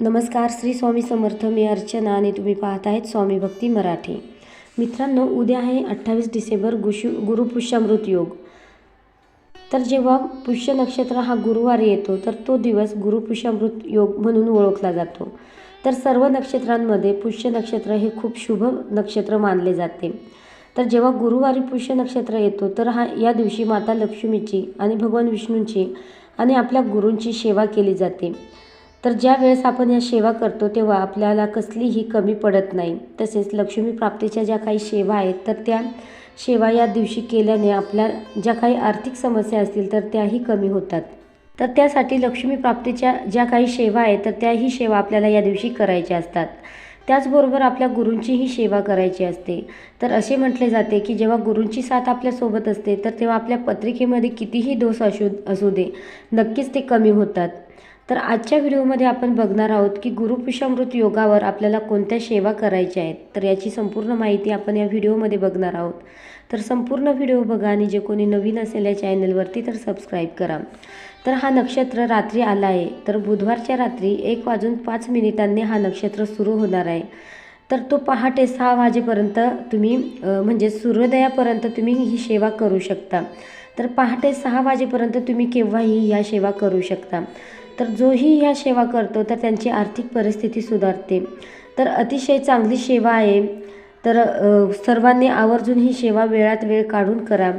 नमस्कार श्री स्वामी समर्थ मी अर्चना आणि तुम्ही पाहत आहेत स्वामी भक्ती मराठी. मित्रांनो उद्या आहे अठ्ठावीस डिसेंबर गुशु गुरुपुष्यामृत योग. तर जेव्हा पुष्य नक्षत्र हा गुरुवारी येतो तर तो दिवस गुरुपुष्यामृत योग म्हणून ओळखला जातो. तर सर्व नक्षत्रांमध्ये पुष्य नक्षत्र हे खूप शुभ नक्षत्र मानले जाते. तर जेव्हा गुरुवारी पुष्य नक्षत्र येतो तर हा या दिवशी माता लक्ष्मीची आणि भगवान विष्णूंची आणि आपल्या गुरूंची सेवा केली जाते. तर ज्या वेळेस आपण या सेवा करतो तेव्हा आपल्याला कसलीही कमी पडत नाही. तसेच लक्ष्मी प्राप्तीच्या ज्या काही सेवा आहेत तर त्या सेवा या दिवशी केल्याने आपल्या ज्या काही आर्थिक समस्या असतील तर त्याही कमी होतात. तर त्यासाठी लक्ष्मी प्राप्तीच्या ज्या काही सेवा आहेत तर त्याही सेवा आपल्याला या दिवशी करायच्या असतात. त्याचबरोबर आपल्या गुरूंचीही सेवा करायची असते. तर असे म्हटले जाते की जेव्हा गुरूंची साथ आपल्यासोबत असते तर तेव्हा आपल्या पत्रिकेमध्ये कितीही दोष असू असू दे नक्कीच ते कमी होतात. तर आजच्या व्हिडिओमध्ये आपण बघणार आहोत की गुरुपुषामृत योगावर आपल्याला कोणत्या सेवा करायच्या आहेत. तर याची संपूर्ण माहिती आपण या व्हिडिओमध्ये बघणार आहोत. तर संपूर्ण व्हिडिओ बघा आणि जे कोणी नवीन असेल या चॅनलवरती तर सबस्क्राईब करा. तर हा नक्षत्र रात्री आला आहे. तर बुधवारच्या रात्री एक वाजून पाच मिनिटांनी हा नक्षत्र सुरू होणार आहे. तर तो पहाटे सहा वाजेपर्यंत तुम्ही म्हणजे सूर्योदयापर्यंत तुम्ही ही सेवा करू शकता. तर पहाटे सहा वाजेपर्यंत तुम्ही केव्हाही ह्या सेवा करू शकता. तर जोही ह्या सेवा करतो तर त्यांची आर्थिक परिस्थिती सुधारते. तर अतिशय चांगली सेवा आहे. तर सर्वांनी आवर्जून ही सेवा वेळात वेळ काढून करा.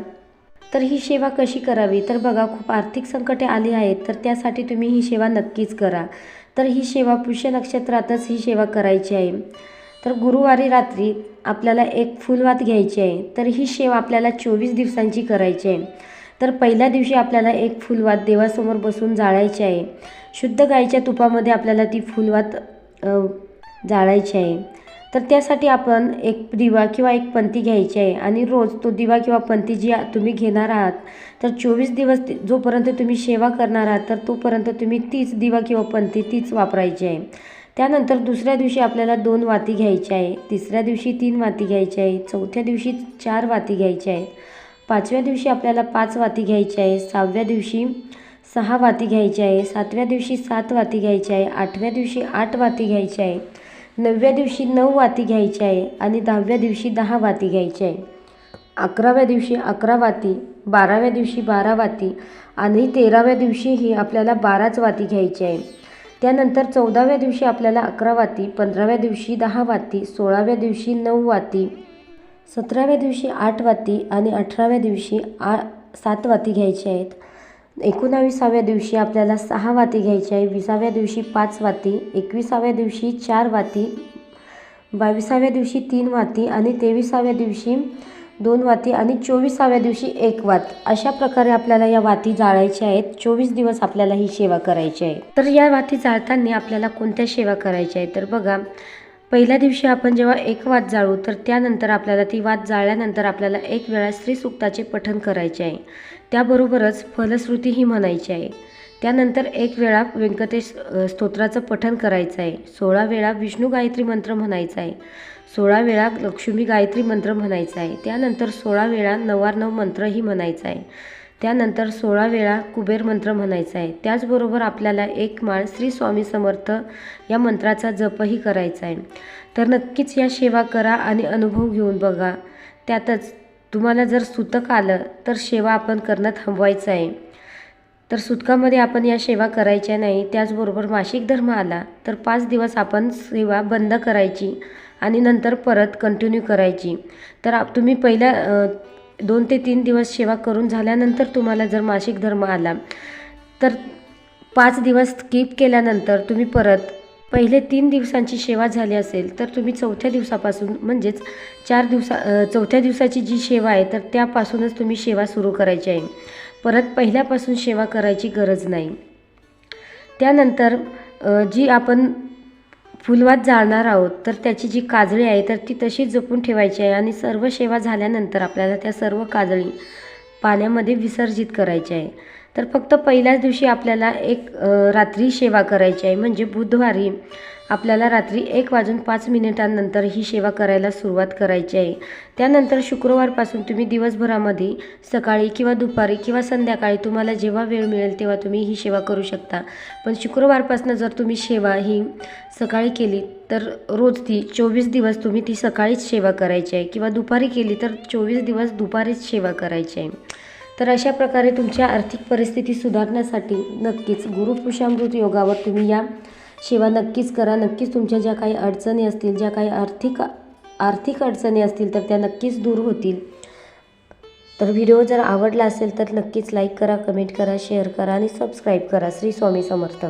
तर ही सेवा कशी करावी? तर बघा खूप आर्थिक संकटे आली आहेत तर त्यासाठी तुम्ही ही सेवा नक्कीच करा. तर ही सेवा पुष्य नक्षत्रातच ही सेवा करायची आहे. तर गुरुवारी रात्री आपल्याला एक फुलवात घ्यायची आहे. तर ही सेवा आपल्याला चोवीस दिवसांची करायची आहे. तर पहिल्या दिवशी आपल्याला एक फुलवात देवासमोर बसून जाळायची आहे. शुद्ध गाईच्या तुपामध्ये आपल्याला ती फुलवात जाळायची आहे. तर त्यासाठी आपण एक दिवा किंवा एक पंती घ्यायची आहे आणि रोज तो दिवा किंवा पंती जी तुम्ही घेणार आहात तर चोवीस दिवस ती- जोपर्यंत तुम्ही सेवा करणार आहात तर तोपर्यंत तुम्ही तीच दिवा किंवा पंती तीच वापरायची आहे. त्यानंतर दुसऱ्या दिवशी आपल्याला दोन वाती घ्यायच्या आहे. तिसऱ्या दिवशी तीन वाती घ्यायची आहे. चौथ्या दिवशी चार वाती घ्यायची आहेत पाचव्या दिवशी आपल्याला पाच वाती घ्यायची आहे सहाव्या दिवशी सहा वाती घ्यायची आहे सातव्या दिवशी सात वाती घ्यायची आहे आठव्या दिवशी आठ वाती घ्यायची आहे नवव्या दिवशी नऊ वाती घ्यायची आहे आणि दहाव्या दिवशी दहा वाती घ्यायची आहे. अकराव्या दिवशी अकरा वाती बाराव्या दिवशी बारा वाती आणि तेराव्या दिवशीही आपल्याला बाराच वाती घ्यायची आहे. त्यानंतर चौदाव्या दिवशी आपल्याला अकरा वाती पंधराव्या दिवशी दहा वाती सोळाव्या दिवशी नऊ वाती सतराव्या दिवशी आठ वाती आणि अठराव्या दिवशी आ सात वाती घ्यायच्या आहेत. एकोणाविसाव्या दिवशी आपल्याला सहा वाती घ्यायच्या आहे. विसाव्या दिवशी पाच वाती एकविसाव्या दिवशी चार वाती बावीसाव्या दिवशी तीन वाती आणि तेविसाव्या दिवशी दोन वाती आणि चोवीसाव्या दिवशी एक वात. अशा प्रकारे आपल्याला या वाती जाळायच्या आहेत. चोवीस दिवस आपल्याला ही सेवा करायची आहे. तर या वाती जाळताना आपल्याला कोणत्या सेवा करायच्या आहेत? तर बघा पहिल्या दिवशी आपण जेव्हा एक वाद जाळू तर त्यानंतर आपल्याला ती वाद जाळल्यानंतर आपल्याला एक वेळा श्रीसुक्ताचे पठण करायचे आहे. त्याबरोबरच फलश्रुतीही म्हणायची आहे. त्यानंतर एक वेळा व्यंकटेश स्तोत्राचं पठण करायचं आहे. सोळा वेळा विष्णू गायत्री मंत्र म्हणायचा आहे. सोळा वेळा लक्ष्मी गायत्री मंत्र म्हणायचा आहे. त्यानंतर सोळा वेळा नवार्णव मंत्रही म्हणायचा आहे. त्यानंतर सोळा वेळा कुबेर मंत्र म्हणायचा आहे. त्याचबरोबर आपल्याला एक माळ श्री स्वामी समर्थ या मंत्राचा जपही करायचा आहे. तर नक्कीच या सेवा करा आणि अनुभव घेऊन बघा. त्यातच तुम्हाला जर सुतक आलं तर सेवा आपण करणं थांबवायचं आहे. तर सुतकामध्ये आपण या सेवा करायच्या नाही त्याचबरोबर मासिक धर्म आला तर पाच दिवस आपण सेवा बंद करायची आणि नंतर परत कंटिन्यू करायची. तर आप तुम्ही पहिल्या दोन ते तीन दिवस सेवा करून झाल्यानंतर तुम्हाला जर मासिक धर्म आला तर पाच दिवस स्किप केल्यानंतर तुम्ही परत पहिले तीन दिवसांची सेवा झाली असेल तर तुम्ही चौथ्या दिवसापासून म्हणजेच चार दिवसा चौथ्या दिवसाची जी सेवा आहे तर त्यापासूनच तुम्ही सेवा सुरू करायची आहे. परत पहिल्यापासून सेवा करायची गरज नाही. त्यानंतर जी आपण फुलवात जाळणार आहोत तर त्याची जी काजळी आहे तर ती तशीच जपून ठेवायची आहे आणि सर्व सेवा झाल्यानंतर आपल्याला त्या सर्व काजळी पाण्यामध्ये विसर्जित करायच्या आहे. तर फक्त पहिल्याच दिवशी आपल्याला एक रात्री सेवा करायची आहे. म्हणजे बुधवारी आपल्याला रात्री एक वाजून पाच मिनिटांनंतर ही सेवा करायला सुरुवात करायची आहे. त्यानंतर शुक्रवारपासून तुम्ही दिवसभरामध्ये सकाळी किंवा दुपारी किंवा संध्याकाळी तुम्हाला जेव्हा वेळ मिळेल तेव्हा तुम्ही ही सेवा करू शकता. पण शुक्रवारपासून जर तुम्ही सेवा ही सकाळी केली तर रोज ती चोवीस दिवस तुम्ही ती सकाळीच सेवा करायची आहे. किंवा दुपारी केली तर चोवीस दिवस दुपारीच सेवा करायची आहे. तर अशा प्रकारे तुमच्या आर्थिक परिस्थिती सुधारण्यासाठी नक्कीच गुरुपुषामृत योगावर तुम्ही या सेवा नक्कीच करा. नक्कीच तुमच्या ज्या काही अडचणी असतील ज्या काही आर्थिक आर्थिक अडचणी असतील तर त्या नक्कीच दूर होतील. तर व्हिडिओ जर आवडला असेल तर नक्कीच लाईक करा कमेंट करा शेअर करा आणि सबस्क्राईब करा. श्री स्वामी समर्थ.